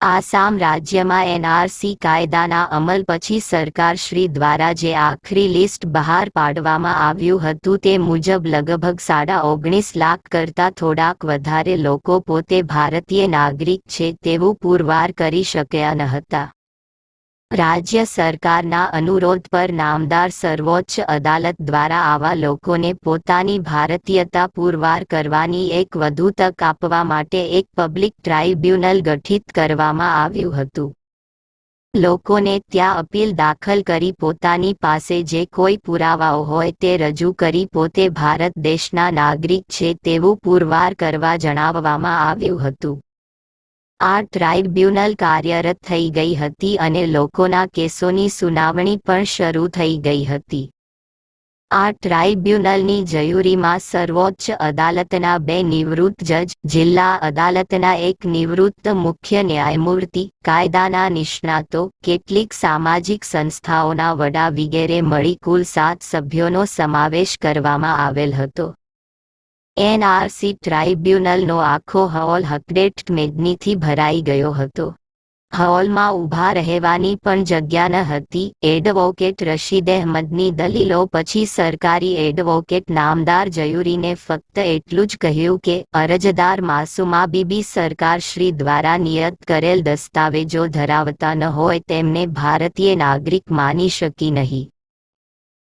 આસામ રાજ્યમાં એનઆરસી કાયદાના અમલ પછી સરકારશ્રી દ્વારા જે આખરી લિસ્ટ બહાર પાડવામાં આવ્યું હતું તે મુજબ લગભગ સાડા ઓગણીસ લાખ કરતાં થોડાક વધારે લોકો પોતે ભારતીય નાગરિક છે તેવું પુરવાર કરી શક્યા ન હતા. રાજ્ય સરકારના અનુરોધ પર નામદાર સર્વોચ્ચ અદાલત દ્વારા આવા લોકોને પોતાની ભારતીયતા પુરવાર કરવાની એક વધુ તક આપવા માટે એક પબ્લિક ટ્રાઇબ્યુનલ ગઠિત કરવામાં આવ્યું હતું. લોકોને ત્યાં અપીલ દાખલ કરી પોતાની પાસે જે કોઈ પુરાવાઓ હોય તે રજૂ કરી પોતે ભારત દેશના નાગરિક છે તેવું પુરવાર કરવા જણાવવામાં આવ્યું હતું. આ ટ્રાઇબ્યુનલ કાર્યરત થઈ ગઈ હતી અને લોકોના કેસોની સુનાવણી પણ શરૂ થઈ ગઈ હતી. આ ટ્રાઇબ્યુનલની જયુરીમાં સર્વોચ્ચ અદાલતના બે નિવૃત્ત જજ, જિલ્લા અદાલતના એક નિવૃત્ત મુખ્ય ન્યાયમૂર્તિ, કાયદાના નિષ્ણાતો, કેટલીક સામાજિક સંસ્થાઓના વડા વગેરે મળી કુલ સાત સભ્યોનો સમાવેશ કરવામાં આવેલ હતો. એનઆરસી ટ્રાઇબ્યુનલનો આખો હોલ હકડેટ મેદનીથી ભરાઈ ગયો હતો. હોલમાં ઊભા રહેવાની પણ જગ્યા ન હતી. એડવોકેટ રશીદ અહેમદની દલીલો પછી સરકારી એડવોકેટ નામદાર જયુરીને ફક્ત એટલું જ કહ્યું કે, અરજદાર માસુમા બીબી સરકારશ્રી દ્વારા નિયત કરેલ દસ્તાવેજો ધરાવતા ન હોય તેમને ભારતીય નાગરિક માની શકી નહીં.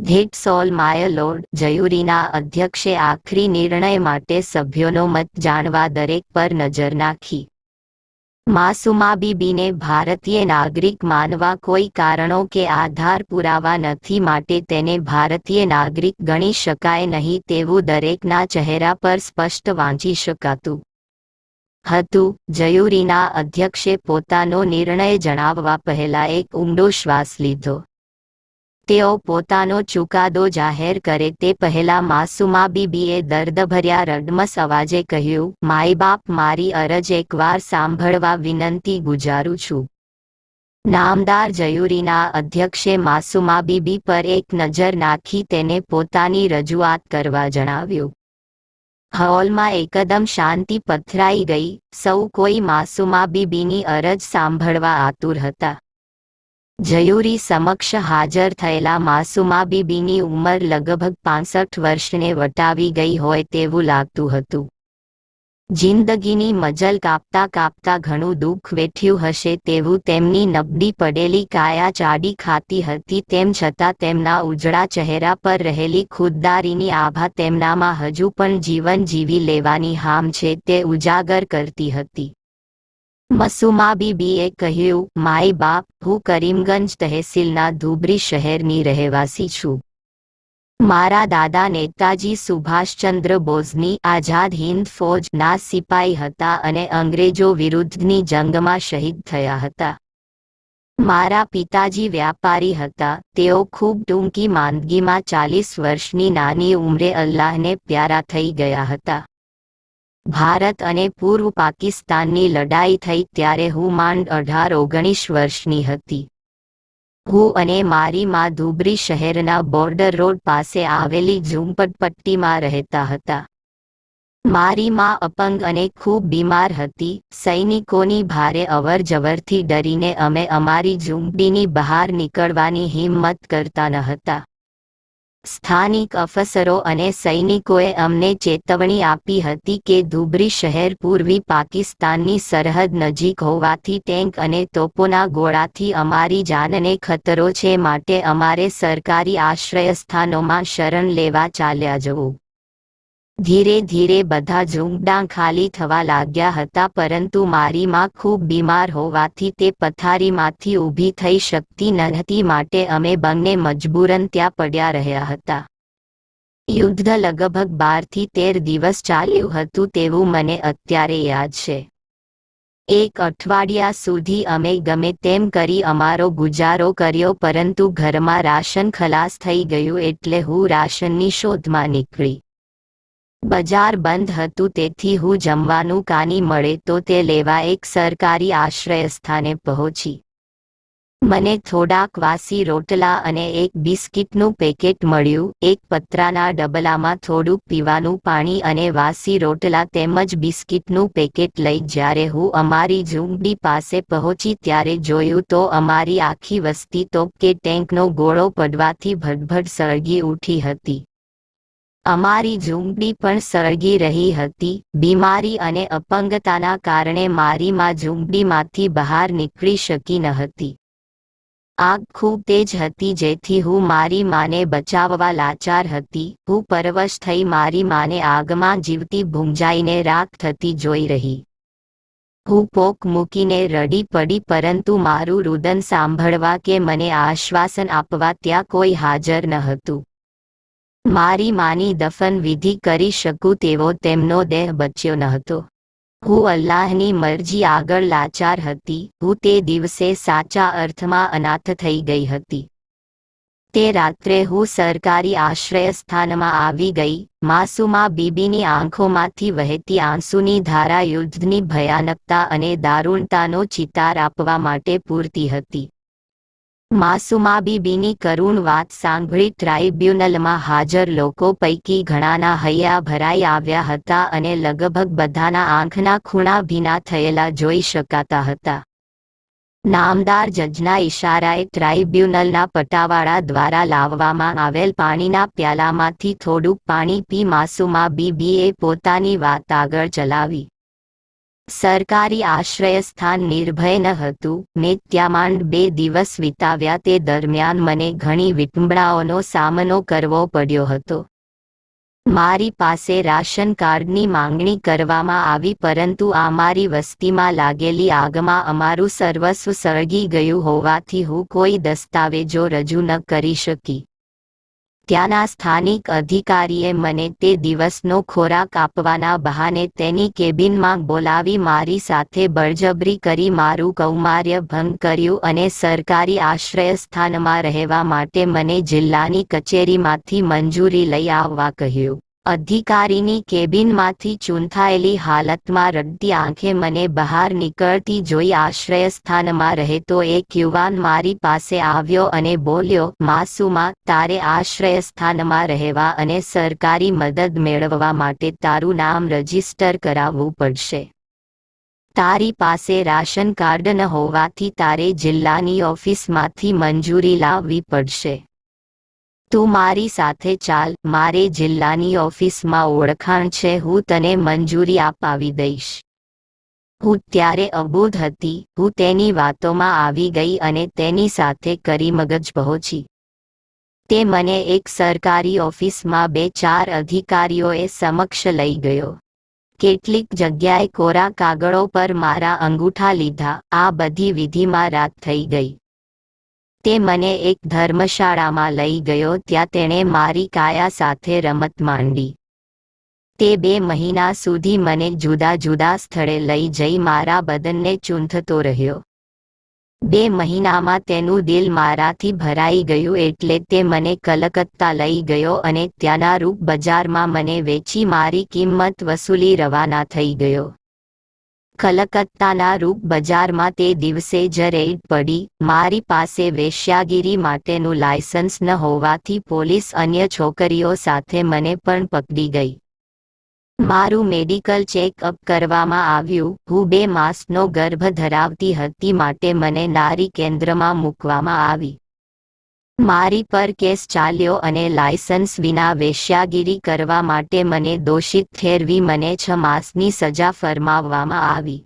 ધેટ્સ ઓલ માય લોર્ડ જયુરીના અધ્યક્ષે આખરી નિર્ણય માટે સભ્યોનો મત જાણવા દરેક પર નજર નાખી. માસુમા બીબીને ભારતીય નાગરિક માનવા કોઈ કારણો કે આધાર પુરાવા નથી માટે તેને ભારતીય નાગરિક ગણી શકાય નહીં તેવું દરેકના ચહેરા પર સ્પષ્ટ વાંચી શકાતું હતું. જયુરીના અધ્યક્ષે પોતાનો નિર્ણય જણાવવા પહેલા એક ઊંડો શ્વાસ લીધો. તેઓ પોતાનો ચુકાદો જાહેર કરે તે પહેલા માસુમા બીબીએ દર્દભર્યા રડમસ અવાજે કહ્યું, માય બાપ, મારી અરજ એકવાર સાંભળવા વિનંતી ગુજારું છું. નામદાર જયુરીના અધ્યક્ષે માસુમા બીબી પર એક નજર નાખી તેને પોતાની રજૂઆત કરવા જણાવ્યું. હોલમાં એકદમ શાંતિ પથરાઈ ગઈ, સૌ કોઈ માસુમા બીબીની અરજ સાંભળવા આતુર હતા. જયુરી સમક્ષ હાજર થયેલા માસુમા બીબીની ઉંમર લગભગ પાસઠ વર્ષને વટાવી ગઈ હોય તેવું લાગતું હતું. જિંદગીની મજલ કાપતા કાપતા ઘણું દુઃખ વેઠ્યું હશે તેવું તેમની નબળી પડેલી કાયા ચાડી ખાતી હતી તેમ છતાં તેમના ઉજળા ચહેરા પર રહેલી ખુદદારીની આભા તેમનામાં હજુ પણ જીવન જીવી લેવાની હામ છે તે ઉજાગર કરતી હતી. મસુમા બીબીએ કહ્યું, માય બાપ, હું કરીમગંજ તહેસીલના ધુબરી શહેરની રહેવાસી છું. મારા દાદા નેતાજી સુભાષચંદ્ર બોઝની આઝાદ હિન્દ ફોજના સિપાઈ હતા અને અંગ્રેજો વિરુદ્ધની જંગમાં શહીદ થયા હતા. મારા પિતાજી વ્યાપારી હતા, તેઓ ખૂબ ટૂંકી માંદગીમાં ચાલીસ વર્ષની નાની ઉંમરે અલ્લાહને પ્યારા થઈ ગયા હતા. ભારત અને પૂર્વ પાકિસ્તાનની લડાઈ થઈ ત્યારે હું માંડ અઢાર ઓગણીસ વર્ષની હતી. હું અને મારી માં ધુબરી શહેરના બોર્ડર રોડ પાસે આવેલી ઝુંપડપટ્ટીમાં રહેતા હતા. મારી માં અપંગ અને ખૂબ બીમાર હતી. સૈનિકોની ભારે અવર જવરથી ડરીને અમે અમારી ઝૂંપડીની બહાર નીકળવાની હિંમત કરતા ન હતા. સ્થાનિક અફસરો અને સૈનિકોએ અમને ચેતવણી આપી હતી કે ધુબરી શહેર પૂર્વી પાકિસ્તાનની સરહદ નજીક હોવાથી ટેન્ક અને તોપોના ગોળાથી અમારી જાનને ખતરો છે માટે અમારે સરકારી આશ્રયસ્થાનોમાં શરણ લેવા ચાલ્યા જવું. ધીરે ધીરે બધા ઝૂંપડા ખાલી થવા લાગ્યા હતા, પરંતુ મારી માં ખૂબ બીમાર હોવાથી તે પથારીમાંથી ઊભી થઈ શકતી નહોતી, માટે અમે બંને મજબૂરન ત્યાં પડ્યા રહ્યા હતા. યુદ્ધ લગભગ બારથી તેર દિવસ ચાલ્યું હતું તેવું મને અત્યારે યાદ છે. એક અઠવાડિયા સુધી અમે ગમે તેમ કરી અમારો ગુજારો કર્યો, પરંતુ ઘરમાં રાશન ખલાસ થઈ ગયું એટલે હું રાશનની શોધમાં નીકળી. બજાર બંધ હતું તેથી હું જમવાનું કાની મળે તો તે લેવા એક સરકારી આશ્રયસ્થાને પહોંચી. મને થોડાક વાસી રોટલા અને એક બિસ્કિટનું પેકેટ મળ્યું, એક પતરાના ડબલામાં થોડુંક પીવાનું પાણી અને વાસી રોટલા તેમજ બિસ્કિટનું પેકેટ લઈ જ્યારે હું અમારી ઝૂંપડી પાસે પહોંચી ત્યારે જોયું તો અમારી આખી વસ્તી તોપ કે ટેન્કનો ગોળો પડવાથી ભડભડ સળગી ઉઠી હતી. અમારી ઝૂંપડી પણ સળગી રહી હતી. બીમારી અને અપંગતાના કારણે મારી માં ઝૂંપડીમાંથી બહાર નીકળી શકી ન હતી. આગ ખૂબ તેજ હતી જેથી હું મારી માને બચાવવા લાચાર હતી. હું પરવશ થઈ મારી માને આગમાં જીવતી ભૂંજાઈને રાખ થતી જોઈ રહી. હું પોક મૂકીને રડી પડી પરંતુ મારું રુદન સાંભળવા કે મને આશ્વાસન આપવા ત્યાં કોઈ હાજર ન હતું. મારી માની દફન વિધિ કરી શકું તેવો તેમનો દેહ બચ્યો ન હતો. હું અલ્લાહની મરજી આગળ લાચાર હતી. હું તે દિવસે સાચા અર્થમાં અનાથ થઈ ગઈ હતી. તે રાત્રે હું સરકારી આશ્રય સ્થાનમાં આવી ગઈ. માસુમા બીબીની આંખોમાંથી વહેતી આંસુની ધારા યુદ્ધની ભયાનકતા અને દારૂણતાનો ચિતાર આપવા માટે પૂરતી હતી. માસુમા બીબીની કરુણ વાત સાંભળી ટ્રાઇબ્યુનલમાં હાજર લોકો પૈકી ઘણાના હૈયા ભરાઈ આવ્યા હતા અને લગભગ બધાના આંખના ખૂણા ભીના થયેલા જોઈ શકાતા હતા. નામદાર જજના ઇશારાએ ટ્રાઇબ્યુનલના પટાવાળા દ્વારા લાવવામાં આવેલ પાણીના પ્યાલામાંથી થોડુંક પાણી પી માસુમા બીબીએ પોતાની વાત આગળ ચલાવી. સરકારી આશ્રયસ્થાન નિર્ભય ન હતું. ને ત્યાં માંડ બે દિવસ વિતાવ્યા તે દરમિયાન મને ઘણી વિટંબણાઓનો સામનો કરવો પડ્યો હતો. મારી પાસે રાશન કાર્ડની માંગણી કરવામાં આવી પરંતુ આ મારી વસ્તીમાં લાગેલી આગમાં અમારું સર્વસ્વ સળગી ગયું હોવાથી હું કોઈ દસ્તાવેજો રજૂ ન કરી શકી. ત્યાંના સ્થાનિક અધિકારીએ મને તે દિવસનો ખોરાક આપવાના બહાને તેની કેબિનમાં બોલાવી મારી સાથે બળજબરી કરી મારું કૌમાર્ય ભંગ કર્યું અને સરકારી આશ્રય સ્થાનમાં રહેવા માટે મને જિલ્લાની કચેરીમાંથી મંજૂરી લઈ આવવા કહ્યું. અધિકારીની કેબિનમાંથી ચૂંથાયેલી હાલતમાં રડતી આંખે મને બહાર નીકળતી જોઈ આશ્રયસ્થાનમાં રહેતો એક યુવાન મારી પાસે આવ્યો અને બોલ્યો, માસુમા, તારે આશ્રયસ્થાનમાં રહેવા અને સરકારી મદદ મેળવવા માટે તારું નામ રજિસ્ટર કરાવવું પડશે. તારી પાસે રાશન કાર્ડ ન હોવાથી તારે જિલ્લાની ઓફિસમાંથી મંજૂરી લાવવી પડશે. તું મારી સાથે ચાલ, મારે જિલ્લાની ઓફિસમાં ઓળખાણ છે, હું તને મંજૂરી અપાવી દઈશ. હું ત્યારે અબૂધ હતી, હું તેની વાતોમાં આવી ગઈ અને તેની સાથે કરી મગજ પહોંચી. તે મને એક સરકારી ઓફિસમાં બે ચાર અધિકારીઓએ સમક્ષ લઈ ગયો. કેટલીક જગ્યાએ કોરા કાગળો પર મારા અંગૂઠા લીધા, આ બધી વિધિમાં રાત થઈ ગઈ. તે મને એક ધર્મશાળામાં લઈ ગયો ત્યાં તેણે મારી કાયા સાથે રમત માંડી. તે બે મહિના સુધી મને જુદા જુદા સ્થળે લઈ જઈ મારા બદનને ચૂંથતો રહ્યો. બે મહિનામાં તેનું દિલ મારાથી ભરાઈ ગયું એટલે તે મને કલકત્તા લઈ ગયો અને ત્યાંના રૂપ બજારમાં મને વેચી મારી કિંમત વસૂલી રવાના થઈ ગયો. કલકત્તાના રૂપ બજારમાં તે દિવસે જ રેડ પડી. મારી પાસે વેશ્યાગીરી માટેનું લાયસન્સ ન હોવાથી પોલીસ અન્ય છોકરીઓ સાથે મને પણ પકડી ગઈ. મારું મેડિકલ ચેકઅપ કરવામાં આવ્યું. હું બે માસનો ગર્ભ ધરાવતી હતી, માટે મને નારી કેન્દ્રમાં મૂકવામાં આવી. મારી પર કેસ ચાલ્યો અને લાયસન્સ વિના વેશ્યાગીરી કરવા માટે મને દોષિત ઠેરવી મને છ માસની સજા ફરમાવવામાં આવી.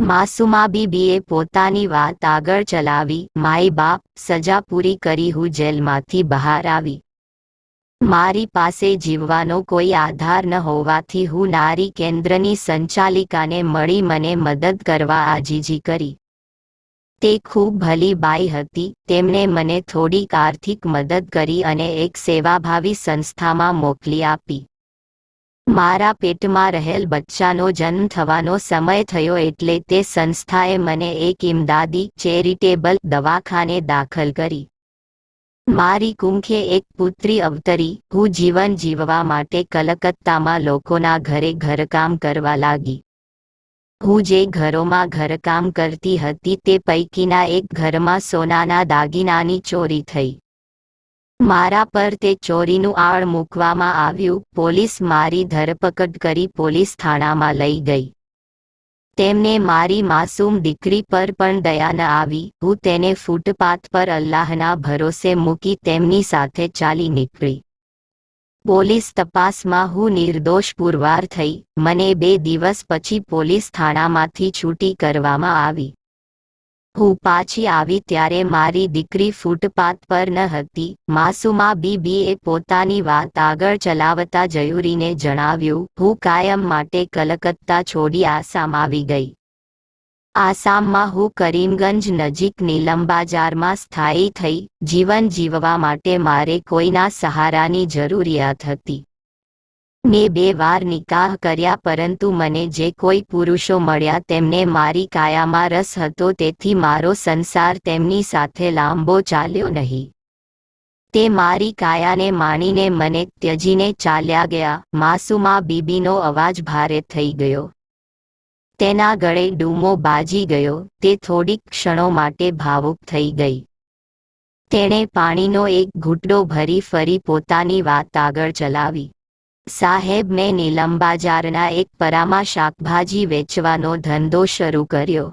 માસુમા બીબીએ પોતાની વાત આગળ ચલાવી, માઈ બાપ, સજા પૂરી કરી હું જેલમાંથી બહાર આવી. મારી પાસે જીવવાનો કોઈ આધાર ન હોવાથી હું નારી કેન્દ્રની સંચાલિકાને મળી મને મદદ કરવા આજીજી કરી. તે ખૂબ ભલી બાઈ હતી. તેમણે મને થોડીક આર્થિક મદદ કરી અને એક સેવાભાવી સંસ્થામાં મોકલી આપી. મારા પેટમાં રહેલ બચ્ચાનો જન્મ થવાનો સમય થયો એટલે તે સંસ્થાએ મને એક ઇમદાદી ચેરિટેબલ દવાખાને દાખલ કરી. મારી કુંખે એક પુત્રી અવતરી, હું જીવન જીવવા માટે કલકત્તામાં લોકોના ઘરે ઘરકામ કરવા લાગી. હું જે ઘરોમાં ઘરકામ કરતી હતી તે પૈકીના એક ઘરમાં સોનાના દાગીનાની ચોરી થઈ. મારા પર તે ચોરીનું આળ મૂકવામાં આવ્યું, પોલીસ મારી ધરપકડ કરી પોલીસ થાણામાં લઈ ગઈ. તેમને મારી માસૂમ દીકરી પર પણ દયા ન આવી, હું તેને ફૂટપાથ પર અલ્લાહના ભરોસે મૂકી તેમની સાથે ચાલી નીકળી. પોલીસ તપાસમાં હું નિર્દોષ પુરવાર થઈ. મને બે દિવસ પછી પોલીસ થાણામાંથી છૂટી કરવામાં આવી. હું પાછી આવી ત્યારે મારી દીકરી ફૂટપાથ પર ન હતી. માસુમા બીબીએ પોતાની વાત આગળ ચલાવતા જયુરીને જણાવ્યું, હું કાયમ માટે કલકત્તા છોડી આસામ આવી ગઈ. આસામમાં હું કરીમગંજ નજીક નીલમબાજારમાં સ્થાયી થઈ જીવન જીવવા માટે મારે કોઈના સહારાની જરૂરિયાત હતી. મેં બે વાર નિકાહ કર્યા પરંતુ મને જે કોઈ પુરુષો મળ્યા તેમને મારી કાયામાં રસ હતો તેથી મારો સંસાર તેમની સાથે લાંબો ચાલ્યો નહીં. તે મારી કાયાને માણીને મને ત્યજીને ચાલ્યા ગયા. માસુમા બીબીનો અવાજ ભારે થઈ ગયો. તેના ગળે ડૂમો બાજી ગયો, તે થોડીક ક્ષણો માટે ભાવુક થઈ ગઈ. તેણે પાણીનો એક ઘૂંટડો ભરી ફરી પોતાની વાત આગળ ચલાવી. સાહેબ મેં નીલમબાજારના એક પરામાં શાકભાજી વેચવાનો ધંધો શરૂ કર્યો.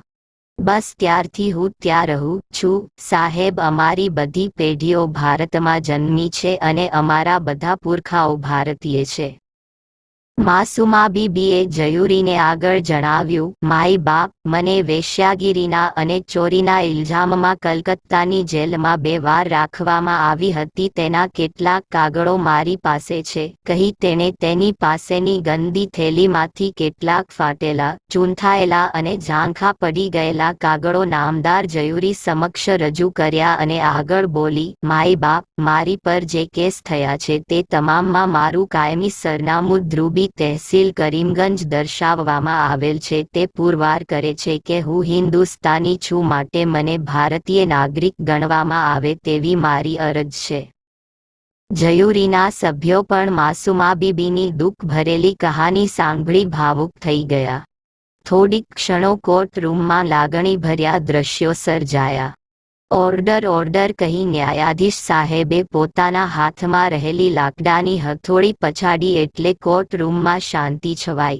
બસ ત્યારથી હું ત્યાં રહું છું, સાહેબ અમારી બધી પેઢીઓ ભારતમાં જન્મી છે અને અમારા બધા પુરખાઓ ભારતીય છે. માસુમા બીબીએ જયુરીને આગળ જણાવ્યું માય બાપ, મને વેશ્યાગીરીના અને ચોરીના ઇલ્ઝામમાં કલકત્તાની જેલમાં બે વાર રાખવામાં આવી હતી, તેના કેટલાક કાગળો મારી પાસે છે, કહી તેણે તેની પાસેની ગંદી થેલીમાંથી કેટલાક ફાટેલા, ચૂંથાયેલા અને ઝાંખા પડી ગયેલા કાગળો નામદાર જયુરી સમક્ષ રજૂ કર્યા અને આગળ બોલી માય બાપ, મારી પર જે કેસ થયા છે તે તમામમાં મારું કાયમી સરનામું ધ્રુબી તહેસીલ કરીમગંજ દર્શાવવામાં આવેલ છે. તે પુરવાર કરે છે કે હું હિન્દુસ્તાની છું, માટે મને ભારતીય નાગરિક ગણવામાં આવે તેવી મારી અરજ છે. જયુરીના સભ્યો પણ માસુમા બીબીની દુઃખ ભરેલી કહાની સાંભળી ભાવુક થઈ ગયા. થોડીક ક્ષણો કોર્ટ રૂમમાં લાગણીભર્યા દ્રશ્યો સર્જાયા. ઓર્ડર ઓર્ડર કહી ન્યાયાધીશ સાહેબે પોતાના હાથમાં રહેલી લાકડાની હથોડી પછાડી એટલે કોર્ટ રૂમમાં શાંતિ છવાઈ.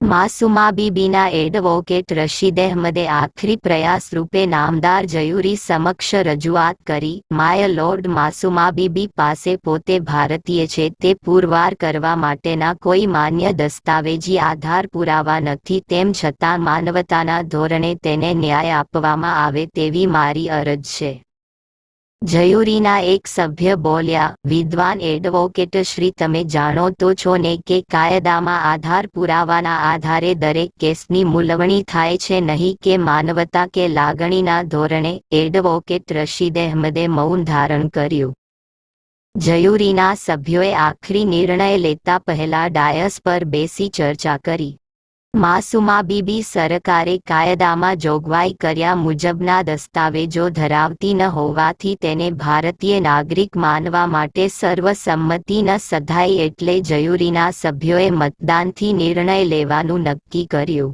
માસુમા બીબીના એડવોકેટ રશીદ અહેમદે આખરી પ્રયાસ રૂપે નામદાર જયુરી સમક્ષ રજૂઆત કરી. માય લોર્ડ માસુમા બીબી પાસે પોતે ભારતીય છે, તે પુરવાર કરવા માટેના કોઈ માન્ય દસ્તાવેજી આધાર પુરાવા નથી, તેમ છતાં માનવતાના ધોરણે તેને ન્યાય આપવામાં આવે તેવી મારી અરજ છે. જયુરીના એક સભ્ય બોલ્યા, વિદ્વાન એડવોકેટ શ્રી, તમે જાણો તો છો ને કે કાયદામાં આધાર પુરાવાના આધારે દરેક કેસની મૂલવણી થાય છે નહીં કે માનવતા કે લાગણીના ધોરણે, એડવોકેટ રશીદ અહેમદે મૌન ધારણ કર્યું. જયુરીના સભ્યોએ આખરી નિર્ણય લેતા પહેલા ડાયસ પર બેસી ચર્ચા કરી. માસુમા બીબી સરકારે કાયદામાં જોગવાઈ કર્યા મુજબના દસ્તાવેજો ધરાવતી ન હોવાથી તેને ભારતીય નાગરિક માનવા માટે સર્વસંમતિ ન સધાઈ એટલે જયુરીના સભ્યોએ મતદાનથી નિર્ણય લેવાનું નક્કી કર્યું.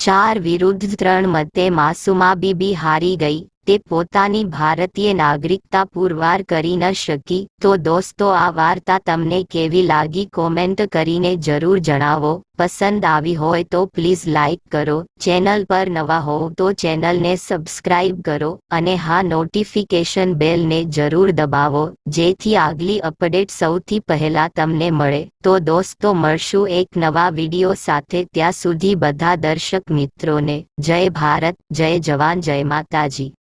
ચાર વિરુદ્ધ ત્રણ મતે માસુમા બીબી હારી ગઈ. તે પોતાની ભારતીય નાગરિકતા પુરવાર કરી ન શકી. તો દોસ્તો, આ વાર્તા તમને કેવી લાગી? કોમેન્ટ કરીને જરૂર જણાવો. પસંદ આવી હોય તો પ્લીઝ લાઇક કરો. ચેનલ પર નવા હોવ તો ચેનલને સબસ્ક્રાઇબ કરો અને હા, નોટિફિકેશન બેલને જરૂર દબાવો. જેથી આગલી અપડેટ સૌથી પહેલા તમને મળે. તો દોસ્તો, મળશું એક નવા વીડિયો સાથે. ત્યાં સુધી બધા દર્શક મિત્રોને, જય ભારત, જય જવાન, જય માતાજી.